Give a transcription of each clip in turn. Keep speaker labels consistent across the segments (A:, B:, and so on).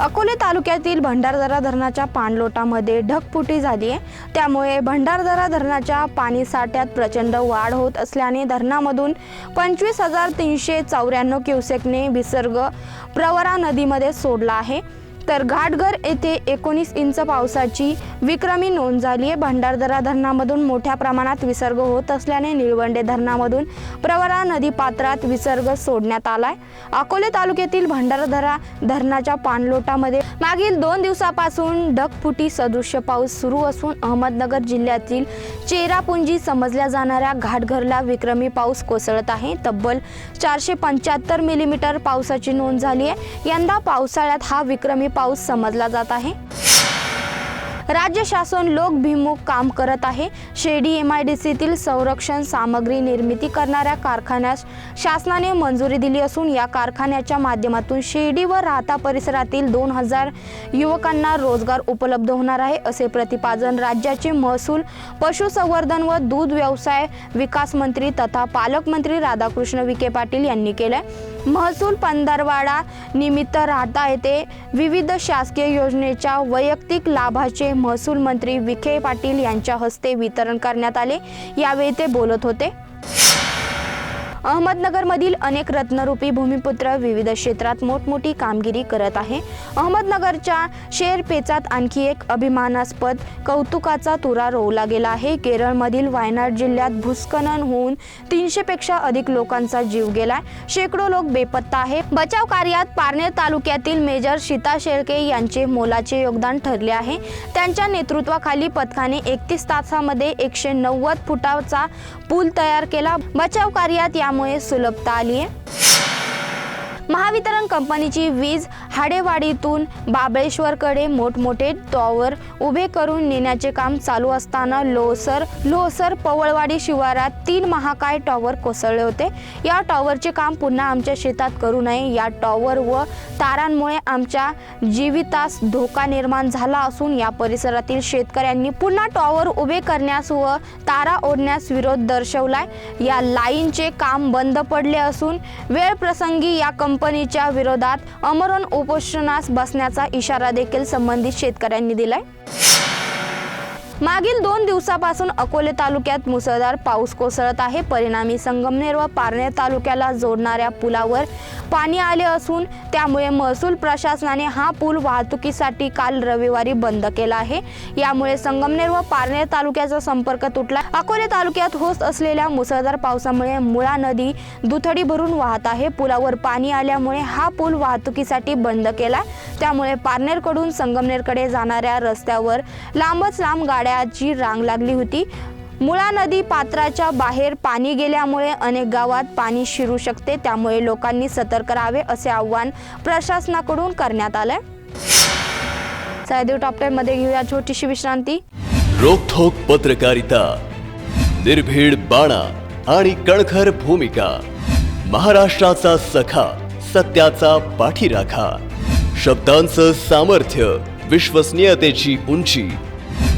A: अकोले तालुक्यातील भंडारदरा धरणाच्या पाणलोटामध्ये ढगफुटी झाली आहे. त्यामुळे भंडारदरा धरणाच्या पाणीसाठ्यात प्रचंड वाढ होत असल्याने धरणामधून पंचवीस हजार तीनशे चौऱ्याण्णव क्युसेकने विसर्ग प्रवरा नदीमध्ये सोडला आहे. तर घाटघर येथे एकोणीस इंच पावसाची विक्रमी नोंद झाली आहे. भंडारदरा धरणामधून मोठ्या प्रमाणात विसर्ग होत असल्याने निळवंडे धरणामधून प्रवरा नदी पात्रात विसर्ग सोडण्यात आलाय. अकोले तालुक्यातील भंडारदरा धरणाच्या पाणलोटामध्ये मागील दोन दिवसापासून ढगफुटी सदृश्य पाऊस सुरू असून अहमदनगर जिल्ह्यातील चेरापुंजी समजल्या जाणाऱ्या घाटघरला विक्रमी पाऊस कोसळत आहे. तब्बल चारशे पंच्याहत्तर मिलीमीटर पावसाची नोंद झाली आहे. यंदा पावसाळ्यात हा विक्रमी पाऊस समजला जात आहे. राज्य शासन लोकभिमुख काम करत आहे. शेडी एम आय डी सीतील संरक्षण सामग्री निर्मिती करणाऱ्या कारखान्यास शासनाने मंजुरी दिली असून या कारखान्याच्या माध्यमातून शेडी व राहता परिसरातील दोन हजार युवकांना रोजगार उपलब्ध होणार आहे असे प्रतिपादन राज्याचे महसूल पशुसंवर्धन व दूध व्यवसाय विकास मंत्री तथा पालकमंत्री राधाकृष्ण विखे पाटील यांनी केलं आहे महसूल पंधरवाडा निमित्त राहता येथे विविध शासकीय योजनेच्या वैयक्तिक लाभाचे महसूल मंत्री विखे पाटील यांच्या हस्ते वितरण करण्यात आले. यावेळी ते बोलत होते. अहमदनगरमधील अनेक रत्नरूपी भूमिपुत्र विविध क्षेत्रात मोठमोठी कामगिरी करत आहे. अहमदनगरच्या शेर पेचात आणखी एक अभिमानास्पद कौतुकाचा तुरा रोवला गेला आहे. केरळमधील वायनाड जिल्ह्यात भूस्खलन होऊन तीनशेपेक्षा अधिक लोकांचा जीव गेलाय. शेकडो लोक बेपत्ता आहे. बचाव कार्यात पारनेर तालुक्यातील मेजर सीता शेळके यांचे मोलाचे योगदान ठरले आहे. त्यांच्या नेतृत्वाखाली पथकाने एकतीस तासामध्ये एकशे नव्वद फुटाचा पूल तयार केला. बचाव कार्यात त्यामुळे सुलभता आली आहे महावितरण कंपनीची वीज हाडेवाडीतून बाबळेश्वरकडे मोठमोठे टॉवर उभे करून नेण्याचे काम चालू असताना लोसर लोसर पवळवाडी शिवारात तीन महाकाय टॉवर कोसळले होते. या टॉवरचे काम पुन्हा आमच्या शेतात करू नये. या टॉवर व तारांमुळे आमच्या जीवितास धोका निर्माण झाला असून या परिसरातील शेतकऱ्यांनी पुन्हा टॉवर उभे करण्यास व तारा ओढण्यास विरोध दर्शवलाय. या लाईनचे काम बंद पडले असून वेळ प्रसंगी या कंपनीच्या विरोधात अमरण उपोषणास बसण्याचा इशारा देखील संबंधित शेतकऱ्यांनी दिलाय. मागील दोन दिवसापासून अकोले तालुक्यात मुसळधार पाऊस कोसळत आहे. परिणामी संगमनेर व पारनेर तालुक्याला जोडणाऱ्या पुलावर पाणी आले असून त्यामुळे महसूल प्रशासनाने हा पूल वाहतुकीसाठी काल रविवारी बंद केला आहे. यामुळे संगमनेर व पारनेर तालुक्याचा संपर्क तुटला. अकोले तालुक्यात होत असलेल्या मुसळधार पावसामुळे मुळा नदी दुथडी भरून वाहत आहे. पुलावर पाणी आल्यामुळे हा पूल वाहतुकीसाठी बंद केला. त्यामुळे पारनेरकडून संगमनेरकडे जाणाऱ्या रस्त्यावर लांबच लांब गाड्याची रांग लागली होती. मुळा नदी पात्राच्या बाहेर पाणी गेल्यामुळे अनेक गावात पाणी शिरू शकते त्यामुळे लोकांनी सतर्क राहावे असे आव्हान प्रशासनाकडून करण्यात आलंय. सह्याद्री टॉपमध्ये घेऊया छोटीशी विश्रांती.
B: रोखोक पत्रकारिता निर्भीड बाणा आणि कणखर भूमिका महाराष्ट्राचा सखा सत्याचा पाठीराखा शब्दांचं सामर्थ्य विश्वसनीयतेची उंची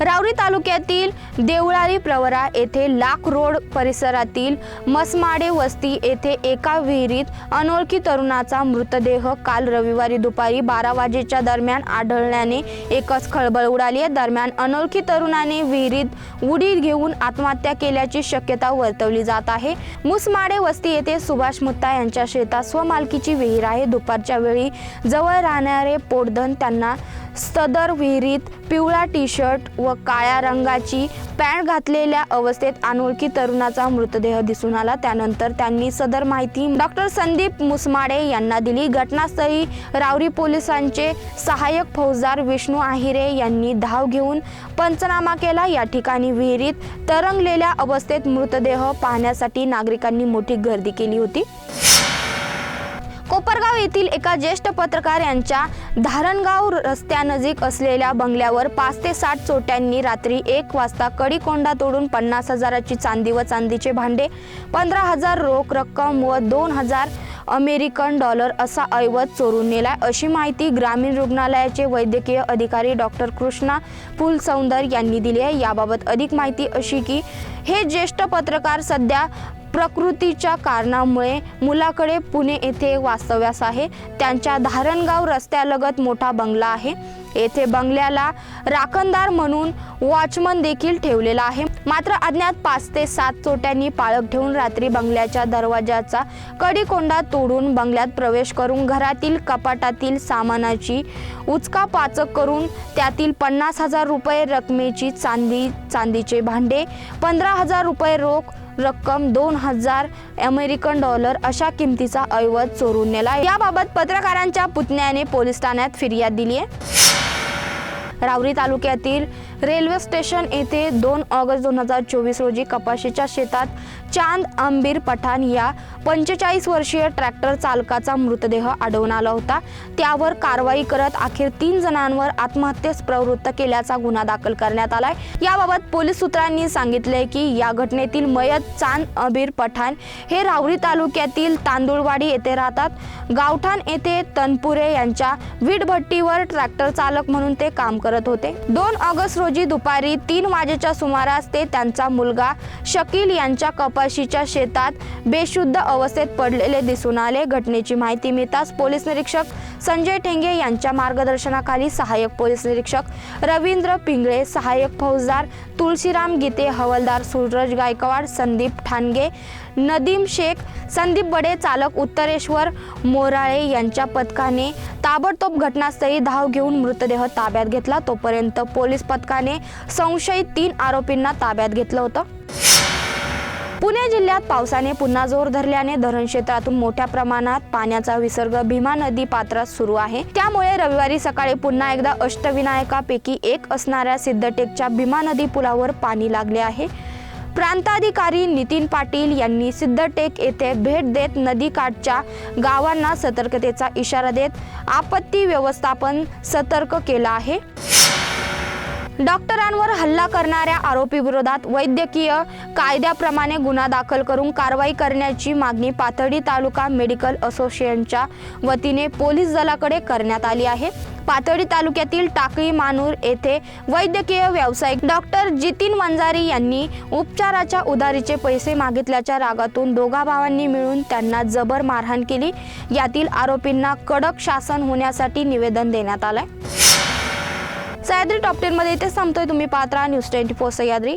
A: राऊरी तालुक्यातील देवळाली प्रवरा येथे लाख रोड परिसरातील मसमाडे वस्ती येथे एका विहिरीत अनोळखी तरुणाचा मृतदेह काल रविवारी दुपारी बारा वाजेच्या दरम्यान आढळल्याने एकच खळबळ उडाली. आहे दरम्यान अनोळखी तरुणाने विहिरीत उडी घेऊन आत्महत्या केल्याची शक्यता वर्तवली जात आहे. मुसमाडे वस्ती येथे सुभाष मुत्ता यांच्या शेतात स्वमालकीची विहीर आहे. दुपारच्या वेळी जवळ राहणारे पोटधन त्यांना सदर विहिरीत पिवळा टी शर्ट व काळ्या रंगाची पॅन्ट घातलेल्या अवस्थेत अनोळखी तरुणाचा मृतदेह दिसून आला. त्यानंतर त्यांनी सदर माहिती डॉक्टर संदीप मुसमाडे यांना दिली. घटनास्थळी रावरी पोलिसांचे सहाय्यक फौजदार विष्णू आहिरे यांनी धाव घेऊन पंचनामा केला. या ठिकाणी विहिरीत तरंगलेल्या अवस्थेत मृतदेह पाहण्यासाठी नागरिकांनी मोठी गर्दी केली होती. कोपरगाव येथील एका ज्येष्ठ पत्रकार यांच्या धारणगाव रस्त्यानजीक असलेल्या बंगल्यावर पाच ते साठ चोट्यांनी रात्री एक वाजता कडीकोंडा तोडून पन्नास हजाराची चांदी व चांदीचे भांडे पंधरा हजार रोख रक्कम व दोन हजार अमेरिकन डॉलर असा ऐवज चोरून नेलाय. अशी माहिती ग्रामीण रुग्णालयाचे वैद्यकीय अधिकारी डॉक्टर कृष्णा फुलसौंदर यांनी दिली आहे. याबाबत अधिक माहिती अशी की हे ज्येष्ठ पत्रकार सध्या प्रकृतीच्या कारणामुळे मुलाकडे पुणे येथे वास्तव्यास आहे. त्यांच्या धारणगाव रस्त्यालगत मोठा बंगला आहे. येथे बंगल्याला राखणदार म्हणून वॉचमन देखील ठेवलेला आहे. मात्र अज्ञात पाच ते सात चोट्यांनी पाळक ठेवून रात्री बंगल्याच्या दरवाजाचा कडीकोंडा तोडून बंगल्यात प्रवेश करून घरातील कपाटातील सामानाची उचकापाचक करून त्यातील पन्नास हजार रुपये रकमेची चांदी चांदीचे भांडे पंधरा हजार रुपये रोख रक्कम दोन हजार अमेरिकन डॉलर अशा किमतीचा ऐवज चोरून नेला याबाबत पत्रकारांच्या पुतण्याने पोलीस ठाण्यात फिर्याद दिली आहे. रावरी तालुक्यातील रेल्वे स्टेशन येथे दोन ऑगस्ट दोन हजार चोवीस रोजी कपाशीच्या शेतात चांद आंबीर पठाण या पंचेचाळीस वर्षीय ट्रॅक्टर चालकाचा मृतदेह आढळून आला होता. त्यावर कारवाई करत अखेर तीन जणांवर आत्महत्येस प्रवृत्त केल्याचा गुन्हा दाखल करण्यात आलाय. याबाबत पोलीस सूत्रांनी सांगितले की या घटनेतील मयत चांद अबीर पठाण हे रावरी तालुक्यातील तांदुळवाडी येथे राहतात. गावठाण येथे तनपुरे यांच्या वीटभट्टीवर ट्रॅक्टर चालक म्हणून ते काम करत होते. दोन ऑगस्ट रोजी दुपारी तीन वाजेच्या सुमारास ते त्यांचा मुलगा शकील यांच्या कप कपाशीच्या शेतात बेशुद्ध अवस्थेत पडलेले दिसून आले. घटनेची माहिती मिळताच पोलीस निरीक्षक संजय ठेंगे यांच्या मार्गदर्शनाखाली सहाय्यक पोलीस निरीक्षक रवींद्र पिंगळे सहाय्यक फौजदार तुळशीराम गीते हवालदार सूरज गायकवाड संदीप ठाणगे नदीम शेख संदीप बडे चालक उत्तरेश्वर मोराळे यांच्या पथकाने ताबडतोब घटनास्थळी धाव घेऊन मृतदेह ताब्यात घेतला. तोपर्यंत पोलीस पथकाने संशयित तीन आरोपींना ताब्यात घेतलं होतं. पुणे जिल्ह्यात पावसाने पुन्हा जोर धरल्याने धरण क्षेत्रातून मोठ्या प्रमाणात पाण्याचा विसर्ग भीमा नदी पात्रात सुरू आहे. त्यामुळे रविवारी सकाळी पुन्हा एकदा अष्टविनायकापैकी एक असणाऱ्या सिद्धटेकच्या भीमा नदी पुलावर पाणी लागले आहे. प्रांताधिकारी नितीन पाटील यांनी सिद्धटेक येथे भेट देत नदीकाठच्या गावांना सतर्कतेचा इशारा देत आपत्ती व्यवस्थापन सतर्क केलं आहे. डॉक्टरांवर हल्ला करणाऱ्या आरोपीविरोधात वैद्यकीय कायद्याप्रमाणे गुन्हा दाखल करून कारवाई करण्याची मागणी पाथर्डी तालुका मेडिकल असोसिएशनच्या वतीने पोलीस दलाकडे करण्यात आली आहे. पाथर्डी तालुक्यातील टाकळी मानूर येथे वैद्यकीय व्यावसायिक डॉक्टर जितीन वंजारी यांनी उपचाराच्या उधारीचे पैसे मागितल्याच्या रागातून दोघा भावांनी मिळून त्यांना जबर मारहाण केली. यातील आरोपींना कडक शासन होण्यासाठी निवेदन देण्यात आलंय. सह्याद्री टॉप टेन इथे संपतोय. तुम्ही Patra news twenty four Sahyadri.